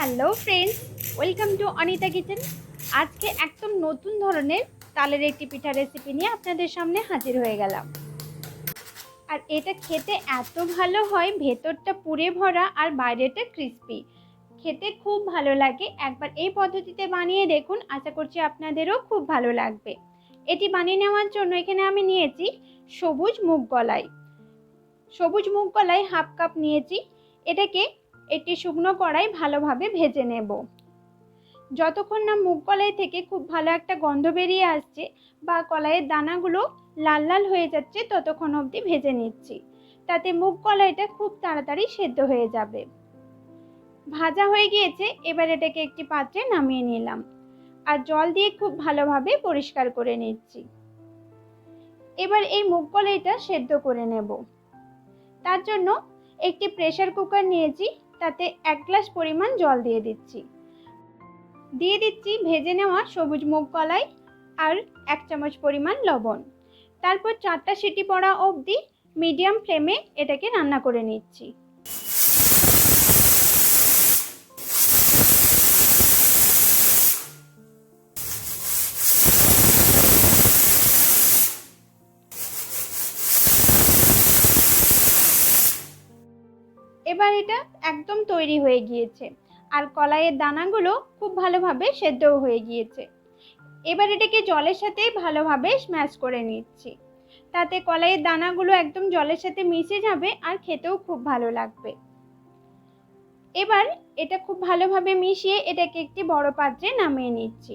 Hello friends, welcome to Anita kitchen. আজকে একদম নতুন ধরনের তালের একটি পিঠা রেসিপি নিয়ে আপনাদের সামনে হাজির হয়ে গেলাম। আর এটা খেতে এত ভালো হয়, ভেতরটা পুরে ভরা আর বাইরেটা ক্রিস্পি খেতে খুব ভালো লাগে। একবার এই পদ্ধতিতে বানিয়ে দেখুন, আশা করছি আপনাদেরও খুব ভালো লাগবে। এটি বানিয়ে নেওয়ার জন্য এখানে আমি নিয়েছি সবুজ মুগ কলাই। সবুজ মুগ কলাই হাফ কাপ নিয়েছি। এটাকে একটি শুকনো কড়াই ভালোভাবে ভেজে নেব। যতক্ষণ না মুগ কলাই থেকে খুব ভালো একটা গন্ধ বেরিয়ে আসছে বা কলাইয়ের দানাগুলো লাল লাল হয়ে যাচ্ছে, ততক্ষণ অবধি ভেজে নিচ্ছি। তাতে মুগ কলাইটা খুব তাড়াতাড়ি সেদ্ধ হয়ে যাবে। ভাজা হয়ে গিয়েছে, এবার এটাকে একটি পাত্রে নামিয়ে নিলাম। আর জল দিয়ে খুব ভালোভাবে পরিষ্কার করে নিচ্ছি। এবার এই মুগ কলাইটা সেদ্ধ করে নেব। তার জন্য একটি প্রেসার কুকার নিয়েছি তাতে এক গ্লাস পরিমাণ জল দিয়ে দিচ্ছি। দিয়ে দিচ্ছি ভেজে নেওয়া সবুজ মুগ কলাই আর এক চামচ পরিমাণ লবণ। তারপর চারটা সিটি পড়া অবধি মিডিয়াম ফ্লেমে এটাকে রান্না করে নিচ্ছি। এবার একদম তৈরি হয়ে গিয়েছে। আর কলাইয়ের দানাগুলো খুব ভালোভাবে সেদ্ধও হয়ে গিয়েছে। এবার এটাকে জলের সাথে ভালোভাবে স্ম্যাশ করে নিচ্ছি। তাতে কলাইয়ের দানাগুলো একদম জলের সাথে মিশে যাবে আর খেতেও খুব ভালো লাগবে। এবার এটা খুব ভালোভাবে মিশিয়ে এটাকে একটি বড় পাত্রে নামিয়ে নিচ্ছি।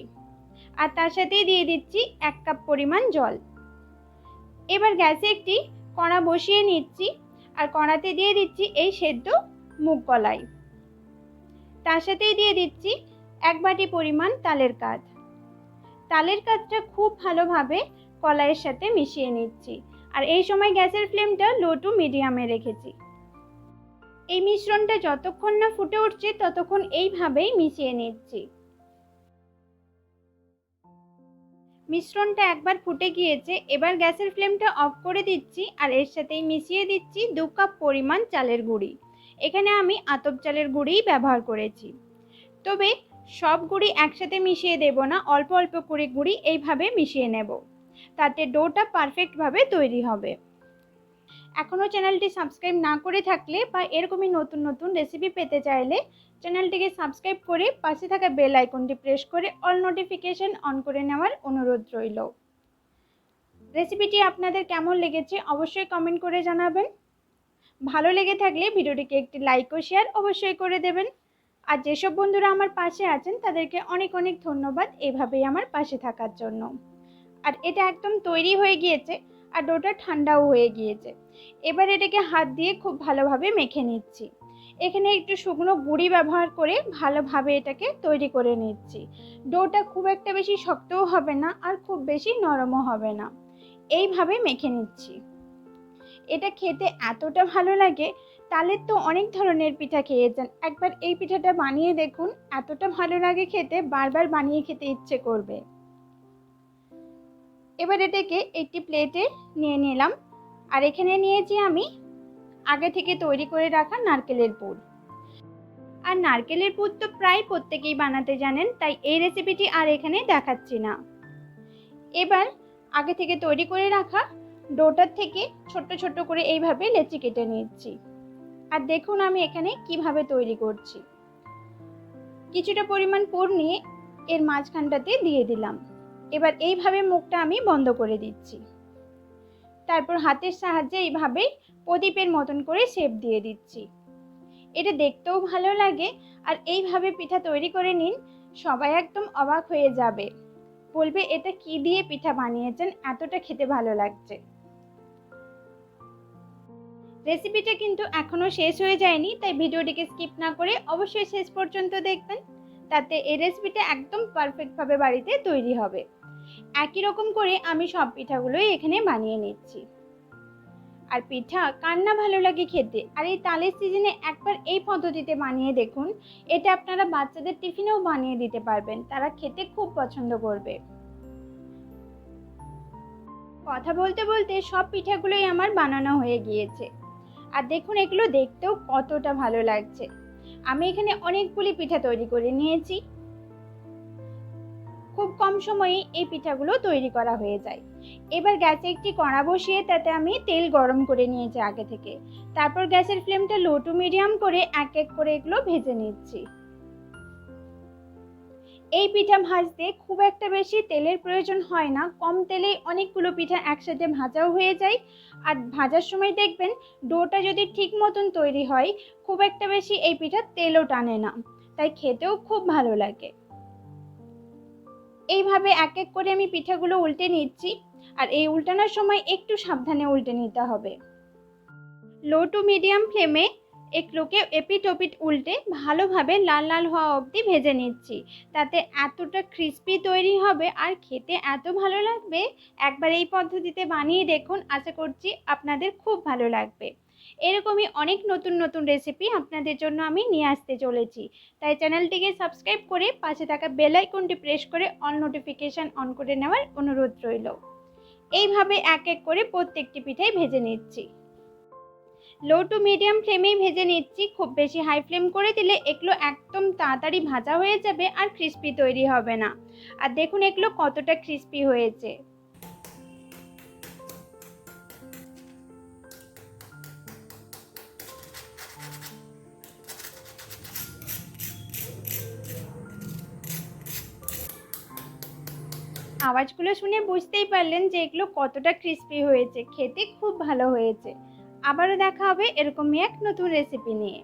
আর তার সাথেই দিয়ে দিচ্ছি এক কাপ পরিমাণ জল। এবার গ্যাসে একটি কড়া বসিয়ে নিচ্ছি। আর কড়াতে দিয়ে দিচ্ছি এই সেদ্ধ মুগ কলাই তার সাথেই দিয়ে দিচ্ছি এক বাটি পরিমাণ তালের কাজ তালের কাঠটা খুব ভালোভাবে কলাইয়ের সাথে মিশিয়ে নিচ্ছি। আর এই সময় গ্যাসের ফ্লেমটা লো টু মিডিয়ামে রেখেছি। এই মিশ্রণটা যতক্ষণ না ফুটে উঠছে, ততক্ষণ এইভাবেই মিশিয়ে নিচ্ছি। মিশ্রণটা একবার ফুটে গিয়েছে, এবার গ্যাসের ফ্লেমটা অফ করে দিচ্ছি আর এর সাথেই মিশিয়ে দিচ্ছি দু কাপ পরিমাণ চালের গুঁড়ি। এখানে আমি আতপ চালের গুঁড়িই ব্যবহার করেছি। তবে সব গুঁড়ি একসাথে মিশিয়ে দেব না, অল্প অল্প করে গুঁড়ি এইভাবে মিশিয়ে নেব। তাতে ডোটা পারফেক্টভাবে তৈরি হবে। এখনও চ্যানেলটি সাবস্ক্রাইব না করে থাকলে বা এরকমই নতুন নতুন রেসিপি পেতে চাইলে চ্যানেলটিকে সাবস্ক্রাইব করে পাশে থাকা বেল আইকনটি প্রেস করে অল নোটিফিকেশন অন করে নেওয়ার অনুরোধ রইল। রেসিপিটি আপনাদের কেমন লেগেছে অবশ্যই কমেন্ট করে জানাবেন। ভালো লেগে থাকলে ভিডিওটিকে একটি লাইক ও শেয়ার অবশ্যই করে দেবেন। আর যেসব বন্ধুরা আমার পাশে আছেন, তাদেরকে অনেক অনেক ধন্যবাদ এভাবেই আমার পাশে থাকার জন্য। আর এটা একদম তৈরি হয়ে গিয়েছে আর ডোটা ঠান্ডাও হয়ে গিয়েছে। এবার এটাকে হাত দিয়ে খুব ভালোভাবে মেখে নিচ্ছি। এখানে একটু শুকনো গুঁড়ি ব্যবহার করে ভালোভাবে এটাকে তৈরি করে নিচ্ছি। ডোটা খুব একটা বেশি শক্তও হবে না আর খুব বেশি নরমও হবে না। এইভাবে মেখে নিচ্ছি। এটা খেতে এতটা ভালো লাগে তালের তো অনেক ধরনের পিঠা খেয়েছেন একবার এই পিঠাটা বানিয়ে দেখুন, এতটা ভালো লাগে খেতে, বারবার বানিয়ে খেতে ইচ্ছে করবে। এবার এটাকে একটি প্লেটে নিয়ে নিলাম। আর এখানে নিয়েছি আমি আগে থেকে তৈরি করে রাখা নারকেলের পুর। আর নারকেলের পুর তো প্রায় প্রত্যেকেই বানাতে জানেন, তাই এই রেসিপিটি আর এখানে দেখাচ্ছি না। এবার আগে থেকে তৈরি করে রাখা ডোটার থেকে ছোট্ট ছোট্ট করে এইভাবে লেচি কেটে নিচ্ছি। আর দেখুন আমি এখানে কীভাবে তৈরি করছি। কিছুটা পরিমাণ পুর নিয়ে এর মাঝখানটাতে দিয়ে দিলাম। এবার এইভাবে মুখটা আমি বন্ধ করে দিচ্ছি। তারপর হাতের সাহায্যে এইভাবে প্রদীপের মতন করে শেপ দিয়ে দিচ্ছি। এটা দেখতেও ভালো লাগে আর এইভাবে পিঠা তৈরি করে নিন, সবাই একদম অবাক হয়ে যাবে। বলবে, এটা কি দিয়ে পিঠা বানিয়েছেন? এতটা খেতে ভালো লাগছে। রেসিপিটা কিন্তু এখনও শেষ হয়ে যায়নি, তাই ভিডিওটিকে স্কিপ না করে অবশ্যই শেষ পর্যন্ত দেখবেন। তাতে এই রেসিপিটা একদম পারফেক্টভাবে বাড়িতে তৈরি হবে। একই রকম করে আমি সব পিঠাগুলোই এখানে বানিয়ে নিচ্ছি। আর পিঠা কান্না ভালো লাগে খেতে, আর এই তালের সিজনে একবার এই পদ্ধতিতে বানিয়ে দেখুন, এটা আপনারা বাচ্চাদের টিফিনেও বানিয়ে দিতে পারবেন, তারা খেতে খুব পছন্দ করবে। কথা বলতে বলতে সব পিঠাগুলোই আমার বানানো হয়ে গিয়েছে। আর দেখুন এগুলো দেখতেও কতটা ভালো লাগছে। আমি এখানে অনেকগুলি পিঠা তৈরি করে নিয়েছি। খুব কম সময়ে এই পিঠাগুলো তৈরি করা হয়ে যায়। এবার গ্যাসে একটি কড়া বসিয়ে তাতে আমি তেল গরম করে নিয়েছি আগে থেকে। তারপর গ্যাসের ফ্লেমটা লো টু মিডিয়াম করে এক এক করে এগুলো ভেজে নিচ্ছি। এই পিঠা ভাজতে খুব একটা বেশি তেলের প্রয়োজন হয় না। কম তেলে অনেকগুলো পিঠা একসাথে ভাজাও হয়ে যায়। আর ভাজার সময় দেখবেন ডোটা যদি ঠিক মতন তৈরি হয়, খুব একটা বেশি এই পিঠা তেলও টানে না। তাই খেতেও খুব ভালো লাগে। এইভাবে এক এক করে আমি পিঠাগুলো উল্টে নিচ্ছি। আর এই উল্টানোর সময় একটু সাবধানে উল্টে নিতে হবে। লো টু মিডিয়াম ফ্লেমে এগুলোকে এপিট ওপিট উল্টে ভালোভাবে লাল লাল হওয়া অবধি ভেজে নিচ্ছি। তাতে এতটা ক্রিস্পি তৈরি হবে আর খেতে এত ভালো লাগবে, একবার এই পদ্ধতিতে বানিয়ে দেখুন, আশা করছি আপনাদের খুব ভালো লাগবে। এরকমই অনেক নতুন নতুন রেসিপি আপনাদের জন্য আমি নিয়ে আসতে চলেছি। তাই চ্যানেলটিকে সাবস্ক্রাইব করে পাশে থাকা বেল আইকনটি প্রেস করে অল নোটিফিকেশান অন করে নেওয়ার অনুরোধ রইল। এইভাবে এক এক করে প্রত্যেকটি পিঠাই ভেজে নিচ্ছি। লো টু মিডিয়াম ফ্লেমেই ভেজে নিচ্ছি। খুব বেশি হাই ফ্লেম করে দিলে এগুলো একদম তাড়াতাড়ি ভাজা হয়ে যাবে আর ক্রিস্পি তৈরি হবে না। আর দেখুন এগুলো কতটা ক্রিস্পি হয়েছে। আওয়াজগুলো শুনে বুঝতেই পারলেন যে এগুলো কতটা ক্রিস্পি হয়েছে। খেতে খুব ভালো হয়েছে। আবারও দেখা হবে এরকমই এক নতুন রেসিপি নিয়ে।